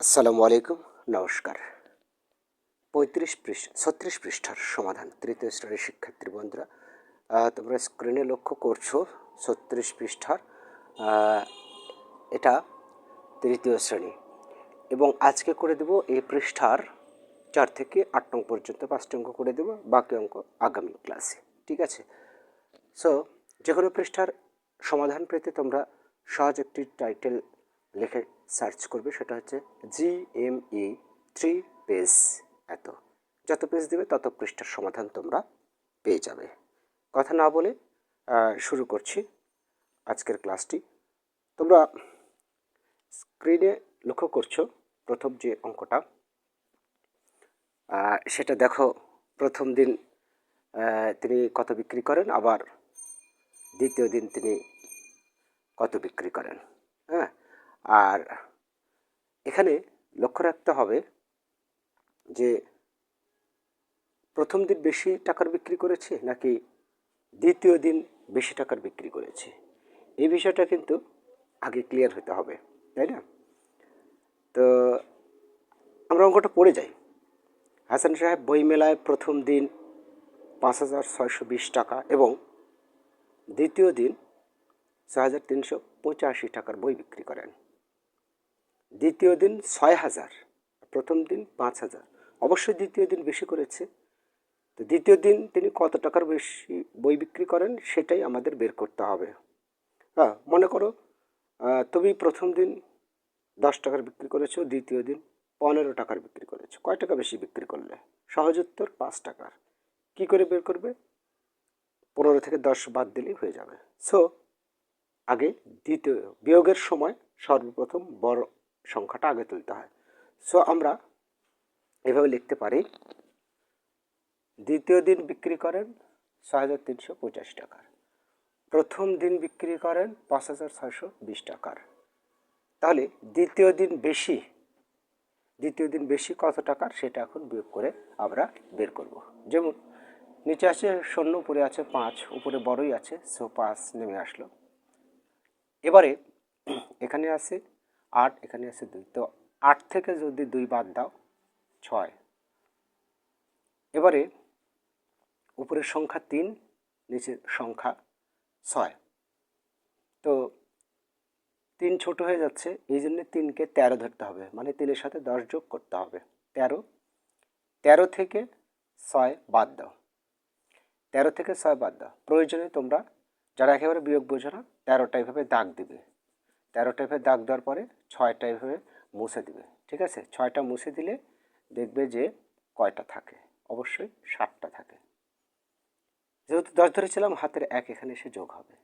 আসসালামু আলাইকুম, নমস্কার। পঁয়ত্রিশ পৃষ্ঠা, ছত্রিশ পৃষ্ঠার সমাধান, তৃতীয় শ্রেণির শিক্ষার্থী বন্ধুরা তোমরা স্ক্রিনে লক্ষ্য করছ, ছত্রিশ পৃষ্ঠার এটা তৃতীয় শ্রেণি। এবং আজকে করে দেব এই পৃষ্ঠার চার থেকে আট নং পর্যন্ত পাঁচটি অঙ্ক করে দেব, বাকি অঙ্ক আগামী ক্লাসে, ঠিক আছে? সো যে কোনো পৃষ্ঠার সমাধান পেতে তোমরা সহজ একটি টাইটেল লিখে সার্চ করবে, সেটা হচ্ছে G M E three page. এত। যত পেজ দেবে, তত পৃষ্ঠার সমাধান তোমরা পেয়ে যাবে। কথা না বলে শুরু করছি আজকের ক্লাসটি। তোমরা স্ক্রিনে লক্ষ্য করছ প্রথম যে অঙ্কটা। সেটা দেখো, প্রথম দিন তিনি কত বিক্রি করেন, আবার দ্বিতীয় দিন তিনি কত বিক্রি করেন হ্যাঁ? আর এখানে লক্ষ্য রাখতে হবে যে প্রথম দিন বেশি টাকার বিক্রি করেছে নাকি দ্বিতীয় দিন বেশি টাকার বিক্রি করেছে? এই বিষয়টা কিন্তু আগে ক্লিয়ার হতে হবে, তাই না? তো আমরা অঙ্কটা পড়ে যাই। হাসান সাহেব বই মেলায় প্রথম দিন পাঁচ হাজার ছয়শো বিশ টাকা এবং দ্বিতীয় দিন ছয় হাজার তিনশো পঁচাশি টাকার বই বিক্রি করেন। দ্বিতীয় দিন ছয় হাজার, প্রথম দিন পাঁচ হাজার। অবশ্যই দ্বিতীয় দিন বেশি করেছে। তো দ্বিতীয় দিন তিনি কত টাকার বেশি বই বিক্রি করেন সেটাই আমাদের বের করতে হবে। হ্যাঁ মনে করো তুমি প্রথম দিন দশ টাকার বিক্রি করেছ, দ্বিতীয় দিন পনেরো টাকার বিক্রি করেছ। কয় টাকা বেশি বিক্রি করলে? সহজ উত্তর, পাঁচ টাকার কি করে বের করবে? পনেরো থেকে দশ বাদ দিলেই হয়ে যাবে। সো আগে দ্বিতীয়, বিয়োগের সময় সর্বপ্রথম বড় সংখ্যাটা আগে তুলতে হয়। সো আমরা এভাবে লিখতে পারি, দ্বিতীয় দিন বিক্রি করেন ছয় হাজার তিনশো পঁচাশি টাকার। প্রথম দিন বিক্রি করেন পাঁচ হাজার ছয়শো বিশ টাকার। তাহলে দ্বিতীয় দিন বেশি, দ্বিতীয় দিন বেশি কত টাকার সেটা এখন বিয়োগ করে আমরা বের করব। যেমন, নিচে আছে শূন্য, উপরে আছে পাঁচ, উপরে বড়ই আছে সো পাঁচ নেমে আসলো। এবারে এখানে আছে আট এখানে আছে দুই। তো আট থেকে যদি দুই বাদ দাও, ছয়। এবারে উপরের সংখ্যা তিন, নিচের সংখ্যা ছয়। তো তিন ছোট হয়ে যাচ্ছে, এই জন্য তিনকে তেরো ধরতে হবে। মানে তিনের সাথে দশ যোগ করতে হবে। তেরো। তেরো থেকে ছয় বাদ দাও। তেরো থেকে ছয় বাদ দাও। প্রয়োজনে তোমরা, যারা একেবারে বিয়োগ বোঝো না, তেরোটা এভাবে দাগ দিবে। তেরোটা এভাবে দাগ দেওয়ার পরে ছয়টা এভাবে মুছে দিবে, ঠিক আছে? ছয়টা মুছে দিলে দেখবে যে কয়টা থাকে? অবশ্যই ষাটটা থাকে। যেহেতু দশ ধরেছিলাম, হাতের এক এখানে এসে যোগ হবে।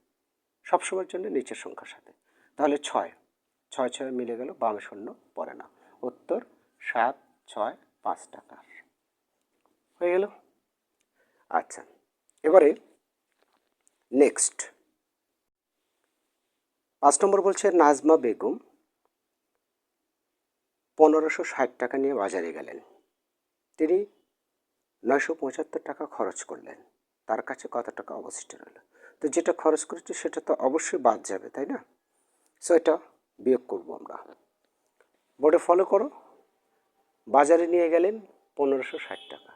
সবসময়ের জন্য নিচের সংখ্যার সাথে। তাহলে ছয়। ছয় ছয় মিলে গেল বামে শূন্য পড়ে না। উত্তর সাত, ছয়, পাঁচ টাকার হয়ে গেল? আচ্ছা। এবারে নেক্সট পাঁচ নম্বর বলছে, নাজমা বেগম পনেরোশো ষাট টাকা নিয়ে বাজারে গেলেন। তিনি নয়শো পঁচাত্তর টাকা খরচ করলেন। তার কাছে কত টাকা অবশিষ্ট রইল? তো যেটা খরচ করেছে সেটা তো অবশ্যই বাদ যাবে, তাই না? সো এটা বিয়োগ করব আমরা। বোর্ডে ফলো করো। বাজারে নিয়ে গেলেন পনেরোশো ষাট টাকা।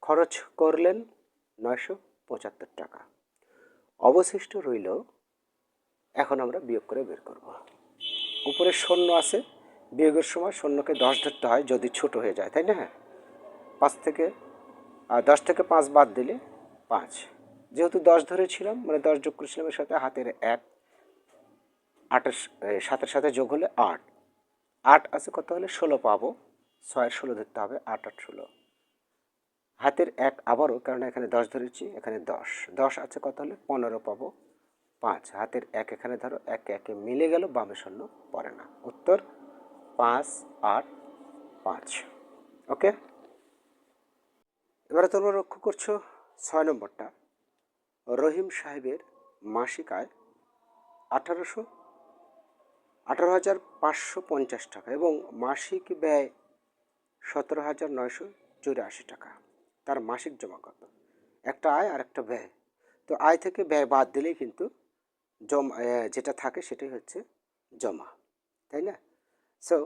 খরচ করলেন নয়শো পঁচাত্তর টাকা। অবশিষ্ট রইল এখন আমরা বিয়োগ করে বের করব। উপরে শূন্য আছে, বিয়োগের সময় শূন্যকে দশ ধরতে হয় যদি ছোট হয়ে যায়, তাই না? পাঁচ থেকে দশ থেকে পাঁচ বাদ দিলে পাঁচ। যেহেতু দশ ধরেছিলাম মানে দশ যোগ করেছিলাম এর সাথে হাতের এক, আটের সাতের সাথে যোগ হলে আট। আট আছে কত হলে? ষোলো পাবো। ছয়ের ষোলো ধরতে হবে, আট আট, ষোলো। হাতের এক আবারও, কারণ এখানে দশ ধরেছি, এখানে দশ। দশ আছে কত হলে? পনেরো পাবো। পাঁচ হাতের এক এখানে ধরো, এক একে মিলে গেল, বামে শূন্য পড়ে না। উত্তর, পাঁচ, আট, পাঁচ। ওকে? এবারে তোমরা লক্ষ্য করছ, ছয় নম্বরটা। রহিম সাহেবের মাসিক আয় আঠারোশো, আঠারো হাজার পাঁচশো পঞ্চাশ টাকা এবং মাসিক ব্যয় সতেরো হাজার নয়শো চুরাশি টাকা। তার মাসিক জমা কত? একটা আয় আর একটা ব্যয়। তো আয় থেকে ব্যয় বাদ দিলেই কিন্তু জমা যেটা থাকে সেটাই হচ্ছে জমা, তাই না? সো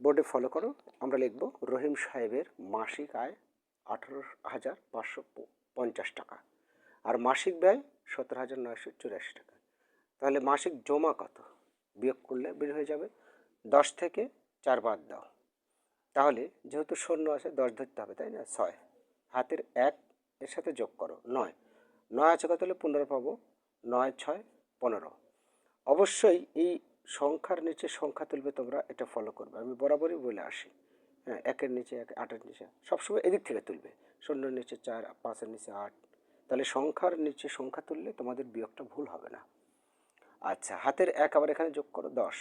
বোর্ডে ফলো করো, আমরা লিখব রহিম সাহেবের মাসিক আয় আঠারো হাজার পাঁচশো পঞ্চাশ টাকা আর মাসিক ব্যয় সতেরো হাজার নয়শো চুরাশি টাকা। তাহলে মাসিক জমা কত? বিয়োগ করলে বের হয়ে যাবে দশ থেকে চার বাদ দাও। তাহলে যেহেতু শূন্য আছে, দশ ধরতে হবে, তাই না? ছয়। হাতের এক, এর সাথে যোগ করো, নয়। নয় আছে কত হলে? পনেরো পাবো। নয়, ছয় পনেরো। অবশ্যই এই সংখ্যার নিচে সংখ্যা তুলবে তোমরা, এটা ফলো করবে। আমি বরাবরই বলে আসি। হ্যাঁ একের নিচে এক, আটের নিচে সবসময় এদিক থেকে তুলবে। শূন্যের নিচে চার, পাঁচের নিচে আট। তাহলে সংখ্যার নিচে সংখ্যা তুললে তোমাদের বিয়োগটা ভুল হবে না। আচ্ছা হাতের এক আবার এখানে যোগ করো, দশ।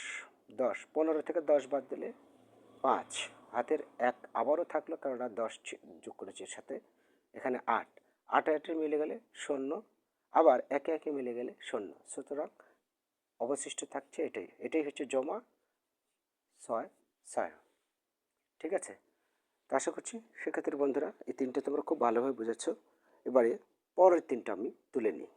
দশ, পনেরো থেকে দশ বাদ দিলে পাঁচ। হাতের এক আবারও থাকল কেননা দশ যোগ করেছি সাথে। এখানে আট। আট আটে মিলে গেলে শূন্য আবার একে একে মিলে গেলে শূন্য। সুতরাং অবশিষ্ট থাকছে এটাই। এটাই হচ্ছে জমা ছয় ছয় ঠিক আছে? তো আশা করছি সেক্ষেত্রে বন্ধুরা, এই তিনটে তোমরা খুব ভালোভাবে বুঝেছ। এবারে পরের তিনটা আমি তুলে নিই।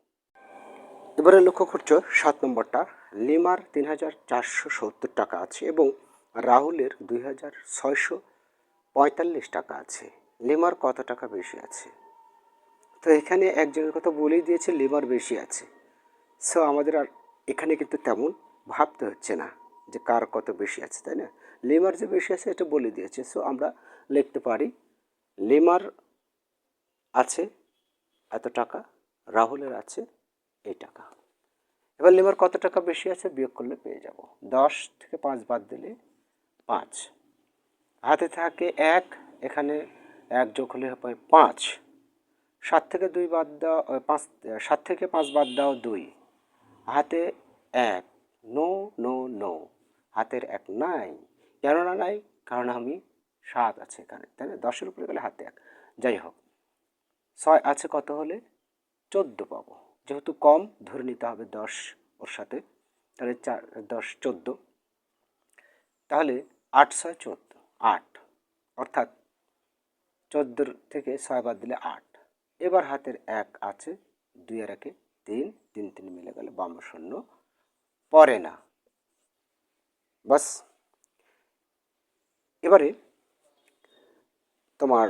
এবারে লক্ষ্য করছ, সাত নম্বরটা, লিমার তিন হাজার চারশো সত্তর টাকা আছে এবং রাহুলের দুই হাজার ছয়শো পঁয়তাল্লিশ টাকা আছে। লিমার কত টাকা বেশি আছে? তো এখানে একজনের কথা বলেই দিয়েছে লিমার বেশি আছে। সো আমাদের আর এখানে কিন্তু তেমন ভাবতে হচ্ছে না যে কার কত বেশি আছে, তাই না? লিমার যে বেশি আছে, এটা বলে দিয়েছে। সো আমরা লিখতে পারি লিমার আছে, এত টাকা, রাহুলের আছে, এই টাকা। এবার লিমার কত টাকা বেশি আছে, বিয়োগ করলে পেয়ে যাব। দশ থেকে পাঁচ বাদ দিলে পাঁচ। হাতে থাকে এক, এখানে এক যোগ হলে হবে পাঁচ। সাত থেকে দুই বাদ দাও পাঁচ, সাত থেকে পাঁচ বাদ দাও দুই। হাতে এক, নো নো নো। হাতের এক নাই। কেন না নাই? কারণ আমি সাত আছে এখানে, তাই না? দশের উপরে গেলে হাতে এক। যাই হোক, ছয় আছে কত হলে? চোদ্দ পাবো। যেহেতু কম, ধরে নিতে হবে দশ ওর সাথে। তাহলে চার, দশ, চোদ্দ। তাহলে আট, ছয়, চোদ্দ, আট। অর্থাৎ চোদ্দোর থেকে ছয় বাদ দিলে আট। এবার হাতের এক আছে, দুই আর একে, তিন তিন তিন মিলে গেলে, বাম শূন্য, পরে না। বাস। এবারে তোমার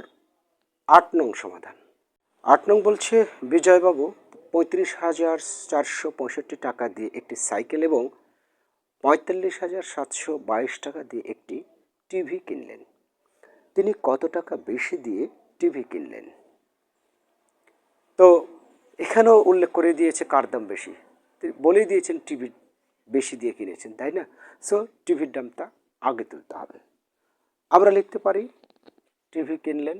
আট নং সমাধান। আট নং বলছে, বিজয়বাবু পঁয়ত্রিশ হাজার চারশো পঁয়ষট্টি টাকা দিয়ে একটি সাইকেল এবং পঁয়তাল্লিশ হাজার সাতশো বাইশ টাকা দিয়ে একটি টিভি কিনলেন। তিনি কত টাকা বেশি দিয়ে টিভি কিনলেন? তো এখানেও উল্লেখ করে দিয়েছে কার দাম বেশি। বলেই দিয়েছেন টিভি বেশি দিয়ে কিনেছেন, তাই না? সো টিভির দামটা আগে তুলতে হবে। আমরা লিখতে পারি, টিভি কিনলেন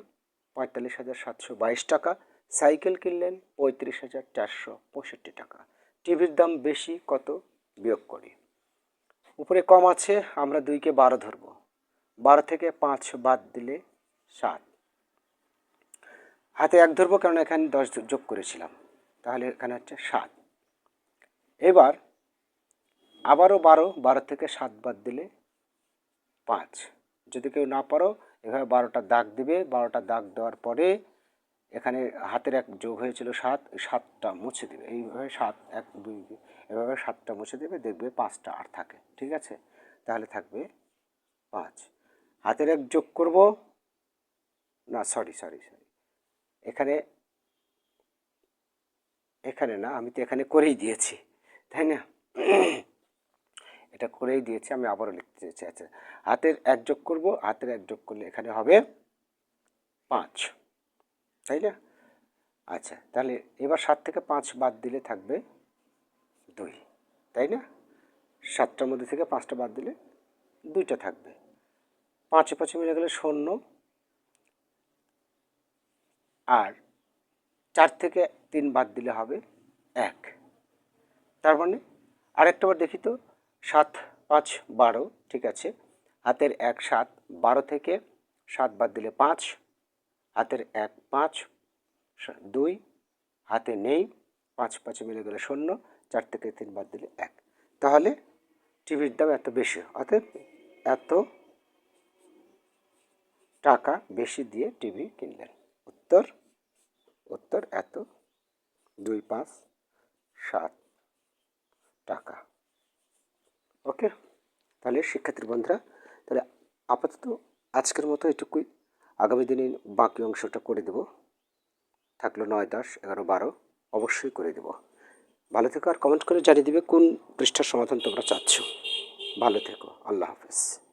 পঁয়তাল্লিশ হাজার সাতশো বাইশ টাকা, সাইকেল কিনলেন পঁয়ত্রিশ হাজার চারশো পঁয়ষট্টি টাকা। টিভির দাম বেশি কত? বিয়োগ করি। উপরে কম আছে, আমরা দুইকে বারো ধরবো। বারো থেকে পাঁচ বাদ দিলে সাত। হাতে এক ধরবো কারণ এখানে দশ যোগ করেছিলাম। তাহলে এখানে হচ্ছে সাত। এবার আবারও বারো বারো থেকে সাত বাদ দিলে পাঁচ। যদি কেউ না পারো, এভাবে বারোটা দাগ দিবে। বারোটা দাগ দেওয়ার পরে এখানে হাতের এক যোগ হয়েছিল সাত সাতটা মুছে দেবে। এইভাবে সাত, এক, দুই, এভাবে সাতটা মুছে দেবে, দেখবে পাঁচটা আর থাকে। ঠিক আছে? তাহলে থাকবে পাঁচ। হাতের এক যোগ করব, না, সরি সরি সরি। এখানে এখানে না, আমি তো এখানে করেই দিয়েছি, তাই না? এটা করেই দিয়েছি, আমি আবারও লিখতে চাইছি আচ্ছা। হাতের এক যোগ করব, হাতের এক যোগ করলে এখানে হবে পাঁচ, তাই না? আচ্ছা তাহলে এবার সাত থেকে পাঁচ বাদ দিলে থাকবে দুই, তাই না? সাতটার মধ্যে থেকে পাঁচটা বাদ দিলে দুইটা থাকবে। পাঁচে পাঁচে মিলে গেলে শূন্য আর চার থেকে তিন বাদ দিলে হবে এক। তার মানে আরেকটা বার দেখি তো, সাত, পাঁচ, বারো, ঠিক আছে? হাতের এক, সাত, বারো থেকে সাত বাদ দিলে পাঁচ, হাতের এক, পাঁচ দুই, হাতে নেই, পাঁচ, পাঁচে মিলে গেলে শূন্য, চার থেকে তিন বাদ দিলে এক। তাহলে টিভির দাম এত বেশি, অতএব এত টাকা বেশি দিয়ে টিভি কিনলেন। উত্তর উত্তর এত। দুই পাঁচ, সাত টাকা। ওকে, তাহলে শিক্ষার্থী বন্ধুরা, তাহলে আপাতত আজকের মতো এটুকুই। আগামী দিনে বাকি অংশটা করে দেব। থাকল নয় দশ, এগারো বারো, অবশ্যই করে দেব। ভালো থেকো আর কমেন্ট করে জানিয়ে দেবে কোন পৃষ্ঠার সমাধান তোমরা চাচ্ছ। ভালো থেকো, আল্লাহ হাফেজ।